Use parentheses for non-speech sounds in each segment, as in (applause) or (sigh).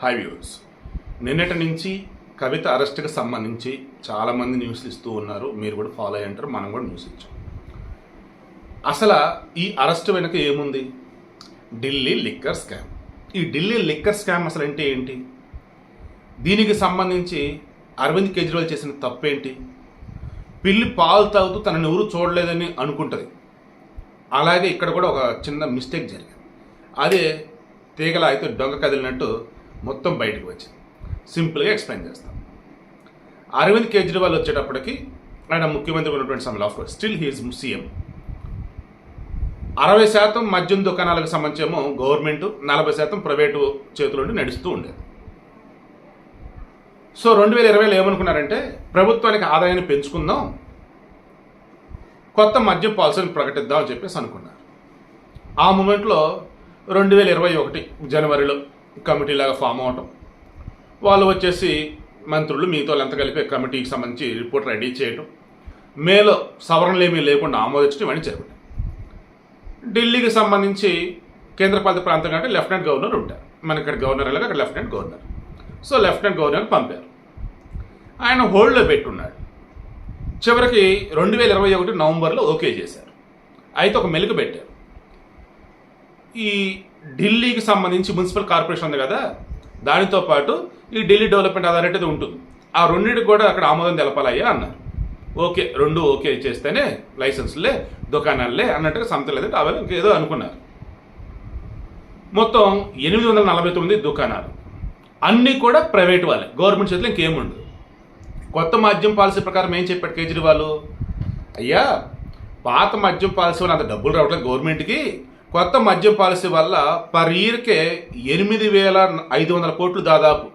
High views నిన్నటి నుంచి కవిత అరెస్ట్కి సంబంధించి చాలామంది న్యూస్లు ఇస్తూ ఉన్నారు. మీరు కూడా ఫాలో అయ్యి ఉంటారు. మనం కూడా న్యూస్ ఇచ్చాం. అసలు ఈ అరెస్ట్ వెనుక ఏముంది? ఢిల్లీ లిక్కర్ స్కామ్ ఈ ఢిల్లీ లిక్కర్ స్కామ్ అసలు అంటే ఏంటి? దీనికి సంబంధించి అరవింద్ కేజ్రీవాల్ చేసిన తప్పేంటి? పిల్లి పాలు తాగుతూ తనని ఎవరు చూడలేదని అనుకుంటుంది. అలాగే ఇక్కడ కూడా ఒక చిన్న మిస్టేక్ జరిగింది. అదే తీగల అయితే దొంగ కదిలినట్టు మొత్తం బయటకు వచ్చింది. సింపుల్గా ఎక్స్ప్లెయిన్ చేస్తాం. అరవింద్ కేజ్రీవాల్ వచ్చేటప్పటికి ఆయన ముఖ్యమంత్రి ఉన్నటువంటి సమయంలో of course still he's CM అరవై శాతం మద్యం దుకాణాలకు సంబంధించేమో గవర్నమెంట్ నలభై శాతం ప్రైవేటు చేతులుండి నడుస్తూ ఉండేది. సో రెండు వేల ఇరవైలో ఏమనుకున్నారంటే ప్రభుత్వానికి ఆదాయాన్ని పెంచుకుందాం కొత్త మద్యం పాలసీని ప్రకటిద్దాం అని చెప్పేసి అనుకున్నారు. ఆ మూమెంట్లో రెండు వేల ఇరవై ఒకటి జనవరిలో కమిటీ లాగా ఫామ్ అవటం. వాళ్ళు వచ్చేసి మంత్రులు మీతో ఎంత కలిపి కమిటీకి సంబంధించి రిపోర్ట్ రెడీ చేయటం. మేలో సవరణలు ఏమీ లేకుండా ఆమోదించడం ఇవన్నీ జరుగుతాయి. ఢిల్లీకి సంబంధించి కేంద్రపాలిత ప్రాంతం కంటే లెఫ్టినెంట్ గవర్నర్ ఉంటారు. మన ఇక్కడ గవర్నర్ అలాగే అక్కడ lieutenant governor. So lieutenant governor పంపారు. ఆయన హోల్డ్లో పెట్టున్నాడు. చివరికి రెండు వేల ఇరవై ఒకటి నవంబర్లో ఓకే చేశారు. అయితే ఒక మెలుగు పెట్టారు. ఈ ఢిల్లీకి సంబంధించి మున్సిపల్ కార్పొరేషన్ ఉంది కదా దానితో పాటు ఈ ఢిల్లీ డెవలప్మెంట్ అథారిటీ ఉంటుంది. ఆ రెండింటికి కూడా అక్కడ ఆమోదం తెలపాలయ్యా అన్నారు. ఓకే రెండు ఓకే చేస్తేనే లైసెన్స్లే దుకాణాలే అన్నట్టుగా సంత లేదు కావాలి ఇంకేదో అనుకున్నారు. మొత్తం ఎనిమిది వందల నలభై తొమ్మిది దుకాణాలు. అన్నీ కూడా ప్రైవేట్ వాళ్ళే. గవర్నమెంట్ చేతిలో ఇంకేముండదు. కొత్త మద్యం పాలసీ ప్రకారం ఏం చెప్పాడు కేజ్రీవాల్? అయ్యా పాత మద్యం పాలసీ వల్ల అంత డబ్బులు రావట్లేదు గవర్నమెంట్కి. కొత్త మద్యం పాలసీ వల్ల పర్ ఇయర్కే ఎనిమిది వేల ఐదు వందల కోట్లు దాదాపు.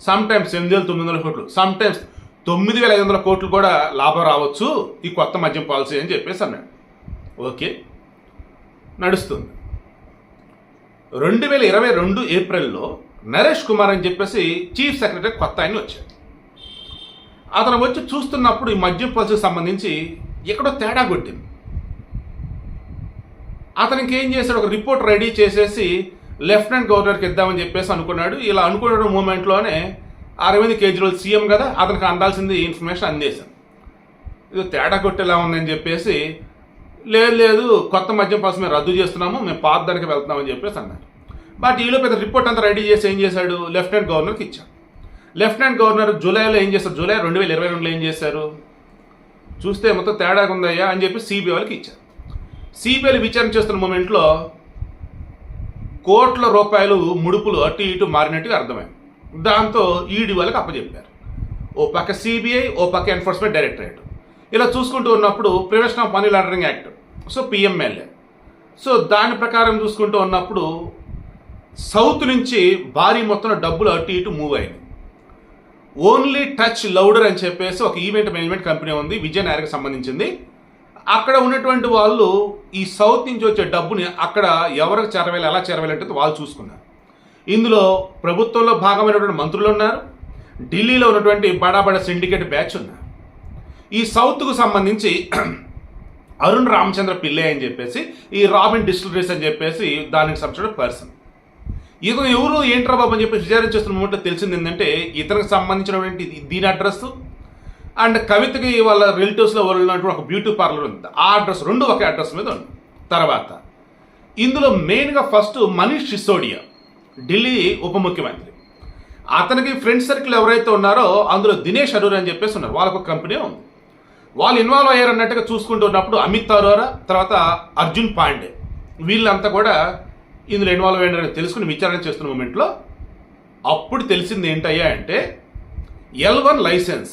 సమ్ టైమ్స్ ఎనిమిది వేల తొమ్మిది వందల కోట్లు. సమ్ టైమ్స్ తొమ్మిది వేల ఐదు వందల కోట్లు కూడా లాభం రావచ్చు ఈ కొత్త మద్యం పాలసీ అని చెప్పేసి అన్నాడు. ఓకే. నడుస్తుంది. రెండు వేల ఇరవై రెండు ఏప్రిల్లో నరేష్ కుమార్ అని చెప్పేసి చీఫ్ సెక్రటరీ కొత్త ఆయన వచ్చాడు. అతను వచ్చి చూస్తున్నప్పుడు ఈ మద్యం పాలసీకి సంబంధించి ఎక్కడో తేడా కొట్టింది. అతనికి ఏం చేశాడు? ఒక రిపోర్ట్ రెడీ చేసేసి లెఫ్టినెంట్ గవర్నర్కి ఇద్దామని చెప్పేసి అనుకున్నాడు. ఇలా అనుకున్న మూమెంట్లోనే అరవింద్ కేజ్రీవాల్ సీఎం కదా అతనికి అందాల్సింది ఇన్ఫర్మేషన్ అందేశాను ఇది తేడా కొట్టేలా ఉందని చెప్పేసి లేదు లేదు కొత్త మద్యం కోసం మేము రద్దు చేస్తున్నాము మేము పాత దానికి వెళ్తున్నామని చెప్పేసి అన్నారు. బట్ ఈలో పెద్ద రిపోర్ట్ అంతా రెడీ చేసి ఏం చేశాడు? లెఫ్టినెంట్ గవర్నర్కి ఇచ్చాడు లెఫ్టినెంట్ గవర్నర్ జూలైలో ఏం చేశారు? జూలై రెండు వేల ఇరవై రెండులో ఏం చేశారు? చూస్తే మొత్తం తేడాగా ఉందయ్యా అని చెప్పి సిబిఐ వాళ్ళకి ఇచ్చారు. సిబిఐలు విచారణ చేస్తున్న మూమెంట్లో కోట్ల రూపాయలు ముడుపులు అటు ఇటు మారినట్టుగా అర్థమైంది. దాంతో ఈడీ వాళ్ళకి అప్పచెప్పారు. ఓ పక్క సిబిఐ ఓ పక్క ఎన్ఫోర్స్మెంట్ డైరెక్టరేట్ ఇలా చూసుకుంటూ ఉన్నప్పుడు prevention of money laundering act so PMLA. So దాని ప్రకారం చూసుకుంటూ ఉన్నప్పుడు సౌత్ నుంచి భారీ మొత్తంలో డబ్బులు అటు ఇటు మూవ్ అయింది. ఓన్లీ టచ్ లౌడర్ అని చెప్పేసి ఒక ఈవెంట్ మేనేజ్మెంట్ కంపెనీ ఉంది విజయనగర్కి సంబంధించింది. అక్కడ ఉన్నటువంటి వాళ్ళు ఈ సౌత్ నుంచి వచ్చే డబ్బుని అక్కడ ఎవరికి చేరవేయాలి ఎలా చేరవేయాలి వాళ్ళు చూసుకున్నారు. ఇందులో ప్రభుత్వంలో భాగమైనటువంటి మంత్రులు ఉన్నారు ఢిల్లీలో ఉన్నటువంటి బడా బడా సిండికేట్ బ్యాచ్ ఉన్నారు. ఈ సౌత్కు సంబంధించి (clears throat) అరుణ్ రామచంద్ర పిల్లే అని చెప్పేసి ఈ రాబిన్ డిస్టిలరీస్ అని చెప్పేసి దానికి సంబంధించిన పర్సన్. ఇతను ఎవరు ఏంట్రా బాబు అని చెప్పి విచారణ చేస్తున్న మూమెంట్లో తెలిసింది ఏంటంటే ఇతనికి సంబంధించినటువంటి దీని అడ్రస్ అండ్ కవితకి వాళ్ళ రిలేటివ్స్లో ఉన్నటువంటి ఒక బ్యూటీ పార్లర్ ఉంది. ఆ అడ్రస్ రెండు ఒకే అడ్రస్ మీద ఉంది. తర్వాత ఇందులో మెయిన్గా ఫస్ట్ మనీష్ సిసోడియా ఢిల్లీ ఉప ముఖ్యమంత్రి. అతనికి ఫ్రెండ్ సర్కిల్ ఎవరైతే ఉన్నారో అందులో దినేష్ అరూర్ అని చెప్పేసి ఉన్నారు. వాళ్ళకు ఒక కంపెనీ ఉంది. వాళ్ళు ఇన్వాల్వ్ అయ్యారు అన్నట్టుగా చూసుకుంటూ ఉన్నప్పుడు అమిత్ అరోరా తర్వాత అర్జున్ పాండే. వీళ్ళంతా కూడా ఇందులో ఇన్వాల్వ్ అయ్యారని తెలుసుకుని విచారణ చేస్తున్న మూమెంట్లో అప్పుడు తెలిసింది ఏంటయ్యా అంటే ఎల్ వన్ లైసెన్స్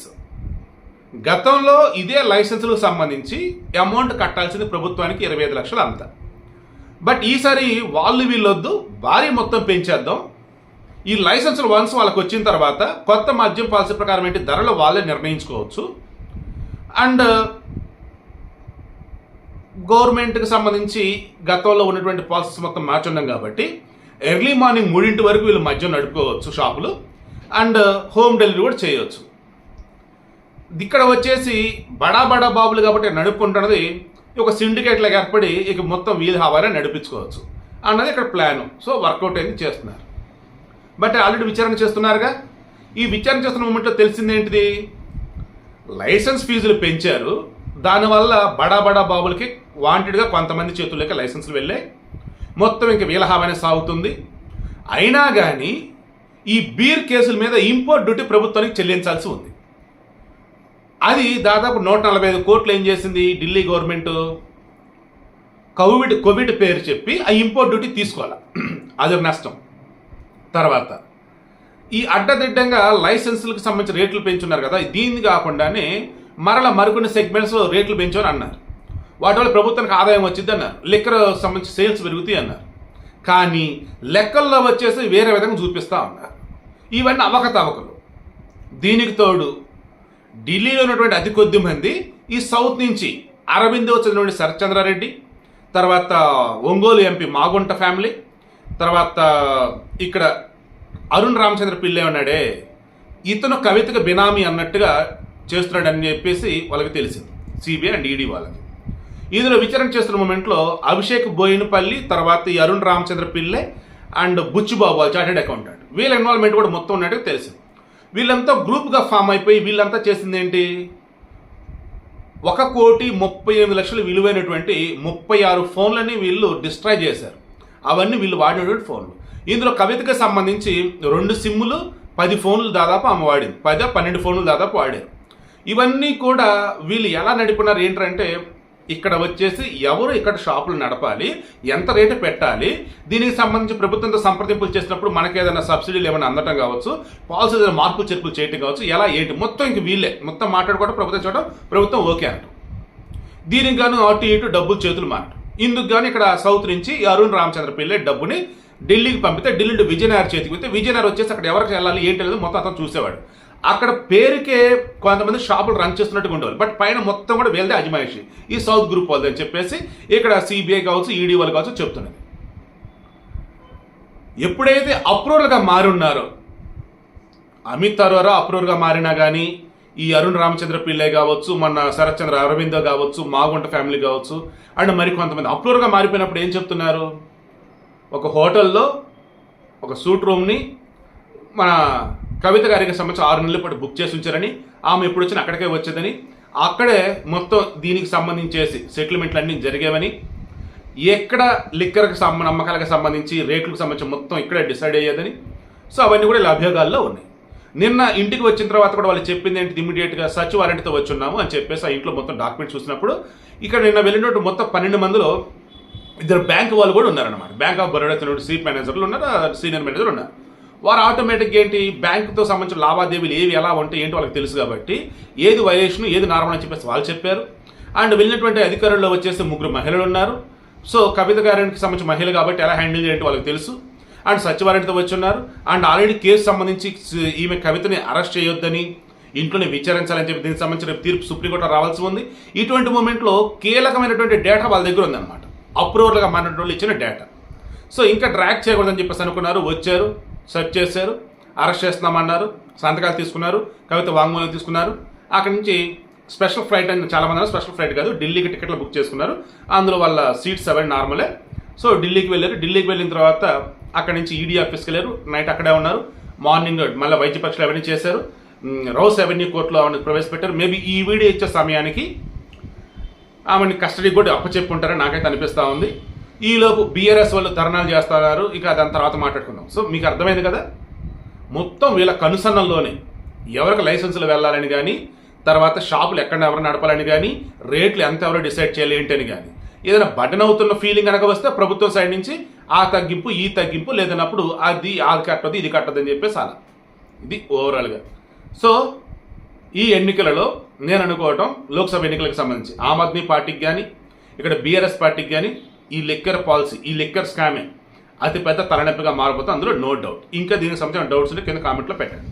గతంలో ఇదే లైసెన్సులకు సంబంధించి అమౌంట్ కట్టాల్సింది ప్రభుత్వానికి ఇరవై ఐదు లక్షలు అంత. బట్ ఈసారి వాళ్ళు వీళ్ళొద్దు భారీ మొత్తం పెంచేద్దాం. ఈ లైసెన్సులు వన్స్ వాళ్ళకి వచ్చిన తర్వాత కొత్త మద్యం పాలసీ ప్రకారం ఏంటి ధరలు వాళ్ళే నిర్ణయించుకోవచ్చు. అండ్ గవర్నమెంట్కి సంబంధించి గతంలో ఉన్నటువంటి పాలసీస్ మొత్తం మార్చున్నాం కాబట్టి ఎర్లీ మార్నింగ్ మూడింటి వరకు వీళ్ళు మద్యం నడుపుకోవచ్చు షాపులు. అండ్ హోమ్ డెలివరీ కూడా చేయవచ్చు ఇక్కడ వచ్చేసి బడా బడా బాబులు కాబట్టి నడుపుకుంటున్నది ఒక సిండికేట్ లాగా ఏర్పడి ఇక మొత్తం వీల్ హవారే నడిపించుకోవచ్చు అన్నది ఇక్కడ ప్లాన్. సో వర్కౌట్ అయింది చేస్తున్నారు. బట్ ఆల్రెడీ విచారణ చేస్తున్నారుగా. ఈ విచారణ చేస్తున్న మూమెంట్లో తెలిసింది ఏంటిది? లైసెన్స్ ఫీజులు పెంచారు. దానివల్ల బడా బడా బాబులకి వాంటెడ్గా కొంతమంది చేతుల్లోకి లైసెన్సులు వెళ్ళాయి మొత్తం ఇంక వీలహావనే సాగుతుంది. అయినా కానీ ఈ బీర్ కేసుల మీద ఇంపోర్ట్ డ్యూటీ ప్రభుత్వానికి చెల్లించాల్సి ఉంది. అది దాదాపు నూట నలభై ఐదు కోట్లు ఏం చేసింది ఢిల్లీ గవర్నమెంట్? కోవిడ్ కోవిడ్ పేరు చెప్పి ఆ ఇంపోర్ట్ డ్యూటీ తీసుకోవాలి? అదొక నష్టం. తర్వాత ఈ అడ్డదిడ్డంగా లైసెన్సులకు సంబంధించిన రేట్లు పెంచున్నారు కదా దీన్ని కాకుండానే మరల మరికొన్ని సెగ్మెంట్స్ రేట్లు పెంచని అన్నారు. వాటి వల్ల ప్రభుత్వానికి ఆదాయం వచ్చింది అన్నారు. లిక్కర్ సంబంధించి సేల్స్ పెరుగుతాయి అన్నారు. కానీ లెక్కల్లో వచ్చేసి వేరే విధంగా చూపిస్తా ఉన్నారు. ఇవన్నీ అవకతవకలు. దీనికి తోడు ఢిల్లీలో ఉన్నటువంటి అతి కొద్ది మంది ఈ సౌత్ నుంచి అరవిందో చంద్రుడి శరత్చంద్రారెడ్డి తర్వాత ఒంగోలు ఎంపీ మాగుంట ఫ్యామిలీ తర్వాత ఇక్కడ అరుణ్ రామచంద్ర పిల్లే ఉన్నాడే. ఇతను కవితకు బినామీ అన్నట్టుగా చేస్తున్నాడని చెప్పేసి వాళ్ళకి తెలిసింది. సిబిఐ అండ్ ఈడీ వాళ్ళకి. ఇందులో విచారణ చేస్తున్న మూమెంట్లో అభిషేక్ బోయినపల్లి తర్వాత ఈ Arun Ramachandra Pillai and Butchibabu chartered accountant. వీళ్ళ ఇన్వాల్వ్మెంట్ కూడా మొత్తం ఉన్నట్టుగా తెలిసింది. వీళ్ళంతా గ్రూప్గా ఫామ్ అయిపోయి వీళ్ళంతా చేసింది ఏంటి? ఒక కోటి ముప్పై ఎనిమిది లక్షలు విలువైనటువంటి ముప్పై ఆరు ఫోన్లని వీళ్ళు డిస్ట్రాయ్ చేశారు. అవన్నీ వీళ్ళు వాడినటువంటి ఫోన్లు. ఇందులో కవితకి సంబంధించి రెండు సిమ్ములు పది ఫోన్లు దాదాపు ఆమె వాడింది. పది పన్నెండు ఫోన్లు దాదాపు వాడారు. ఇవన్నీ కూడా వీళ్ళు ఎలా నడిపినారు ఏంటంటే ఇక్కడ వచ్చేసి ఎవరు ఇక్కడ షాపులు నడపాలి ఎంత రేటు పెట్టాలి దీనికి సంబంధించి ప్రభుత్వంతో సంప్రదింపులు చేసినప్పుడు మనకి ఏదైనా సబ్సిడీలు ఏమైనా అందటం కావచ్చు పాలసీ ఏదైనా మార్పులు చేర్పులు చేయటం కావచ్చు ఎలా ఏంటి? మొత్తం ఇంక వీళ్ళే. మొత్తం మాట్లాడుకోవడం ప్రభుత్వం చూడడం ప్రభుత్వం ఓకే అంట. దీనికి గాను అటు ఇటు డబ్బులు చేతులు మారటం. ఇందుకు గాను ఇక్కడ సౌత్ నుంచి అరుణ్ రామచంద్ర పిల్లే డబ్బుని ఢిల్లీకి పంపితే ఢిల్లీ విజయనగర్ చేతికి పోతే విజయనగర్ వచ్చేసి అక్కడ ఎవరికి వెళ్ళాలి ఏంటి లేదు మొత్తం అతను చూసేవాడు. అక్కడ పేరుకే కొంతమంది షాపులు రన్ చేస్తున్నట్టుగా ఉండేవాళ్ళు. బట్ పైన మొత్తం కూడా వీళ్ళదే అజమాయిషి ఈ సౌత్ గ్రూప్ వాళ్ళది అని చెప్పేసి ఇక్కడ సిబిఐ కావచ్చు ఈడీ వాళ్ళు కావచ్చు చెప్తున్నది. ఎప్పుడైతే అప్రూవల్గా మారున్నారో అమిత్ అరోరా అప్రూవల్గా మారినా కానీ ఈ అరుణ్ రామచంద్ర పిల్లే కావచ్చు మన శరత్చంద్ర అరవిందో కావచ్చు మాగుంట ఫ్యామిలీ కావచ్చు అండ్ మరి కొంతమంది అప్రూవల్గా మారిపోయినప్పుడు ఏం చెప్తున్నారు? ఒక హోటల్లో ఒక సూట్ రూమ్ని మన కవిత గారికి సంబంధించి ఆరు నెలల పాటు బుక్ చేసి ఉంచారని ఆమె ఎప్పుడు వచ్చినా అక్కడికే వచ్చేదని అక్కడే మొత్తం దీనికి సంబంధించేసి సెటిల్మెంట్లు అన్నీ జరిగేవని ఎక్కడ లిక్కర్కి సంబంధ నమ్మకాలకు సంబంధించి రేట్లకు సంబంధించి మొత్తం ఇక్కడే డిసైడ్ అయ్యేదని సో అవన్నీ కూడా ఇలా ఉన్నాయి. నిన్న ఇంటికి వచ్చిన తర్వాత కూడా వాళ్ళు చెప్పింది ఏంటి ఇమీడియట్గా సచివాలయంతో వచ్చి ఉన్నాము అని చెప్పేసి ఆ ఇంట్లో మొత్తం డాక్యుమెంట్ చూసినప్పుడు ఇక్కడ నిన్న వెళ్ళినట్టు మొత్తం పన్నెండు మందిలో ఇద్దరు బ్యాంక్ వాళ్ళు కూడా ఉన్నారన్నమాట. బ్యాంక్ ఆఫ్ బరోడా చీఫ్ మేనేజర్లు ఉన్నారు సీనియర్ మేనేజర్ ఉన్నారు. వారు ఆటోమేటిక్గా ఏంటి? బ్యాంకుతో సంబంధించిన లావాదేవీలు ఏవి ఎలా ఉంటాయి ఏంటి వాళ్ళకి తెలుసు కాబట్టి ఏది వైలేషన్ ఏది నార్మల్ అని చెప్పేసి వాళ్ళు చెప్పారు. అండ్ వెళ్ళినటువంటి అధికారుల్లో వచ్చేసి ముగ్గురు మహిళలు ఉన్నారు. సో కవిత గారికి సంబంధించిన మహిళ కాబట్టి ఎలా హ్యాండిల్ చేయండి వాళ్ళకి తెలుసు. అండ్ సచివాలయంతో వచ్చి ఉన్నారు. అండ్ ఆల్రెడీ కేసు సంబంధించి ఈమె కవితని అరెస్ట్ చేయొద్దని ఇంట్లోనే విచారించాలని చెప్పి దీనికి సంబంధించిన తీర్పు సుప్రీంకోర్టు రావాల్సి ఉంది. ఇటువంటి మూమెంట్లో కీలకమైనటువంటి డేటా వాళ్ళ దగ్గర ఉందన్నమాట. అప్రూవర్లుగా మారినటువంటి ఇచ్చిన డేటా సో ఇంకా ట్రాక్ చేయకూడదని చెప్పేసి అనుకున్నారు వచ్చారు. సెర్చ్ చేశారు అరెస్ట్ చేస్తున్నామన్నారు సంతకాలు తీసుకున్నారు కవిత వాంగ్మూలం తీసుకున్నారు. అక్కడి నుంచి స్పెషల్ ఫ్లైట్ అని చాలా మంది స్పెషల్ ఫ్లైట్ కాదు ఢిల్లీకి టికెట్లు బుక్ చేసుకున్నారు. అందులో వాళ్ళ సీట్స్ అవన్నీ నార్మలే. సో ఢిల్లీకి వెళ్ళారు. ఢిల్లీకి వెళ్ళిన తర్వాత అక్కడి నుంచి ఈడీ ఆఫీస్కి వెళ్ళారు. నైట్ అక్కడే ఉన్నారు. మార్నింగ్ మళ్ళీ వైద్య పరీక్షలు అవన్నీ చేశారు. రౌస్ అవెన్యూ కోర్టులో ఆమెను ప్రవేశపెట్టారు. మేబీ ఈ వీడియో ఇచ్చే సమయానికి ఆమెని కస్టడీ కూడా అప్పచెప్పుకుంటారని నాకైతే అనిపిస్తూ ఉంది. ఈలోపు బీఆర్ఎస్ వాళ్ళు ధర్నాలు చేస్తున్నారు. ఇక దాని తర్వాత మాట్లాడుకుందాం. సో మీకు అర్థమైంది కదా? మొత్తం వీళ్ళ కనుసన్నల్లోనే ఎవరికి లైసెన్సులు వెళ్ళాలని కానీ తర్వాత షాపులు ఎక్కడ ఎవరు నడపాలని కానీ రేట్లు ఎంత ఎవరు డిసైడ్ చేయాలి ఏంటని కానీ ఏదైనా బటన్ అవుతున్న ఫీలింగ్ కనుక వస్తే ప్రభుత్వం సైడ్ నుంచి ఆ తగ్గింపు ఈ తగ్గింపు లేదన్నప్పుడు అది అది కట్టదు ఇది కట్టదు అని చెప్పేసి అలా. ఇది ఓవరాల్గా సో ఈ ఎన్నికలలో నేను అనుకోవటం లోక్సభ ఎన్నికలకు సంబంధించి. ఆమ్ ఆద్మీ పార్టీకి కానీ ఇక్కడ బీఆర్ఎస్ పార్టీకి కానీ ఈ లెక్కర్ పాలసీ ఈ లెక్కర్ స్కామే అతి పెద్ద తలనొప్పిగా మారిపోతే అందులో నో డౌట్. ఇంకా దీనికి సంబంధించిన డౌట్స్ ఉంటే కింద కామెంట్లో పెట్టండి.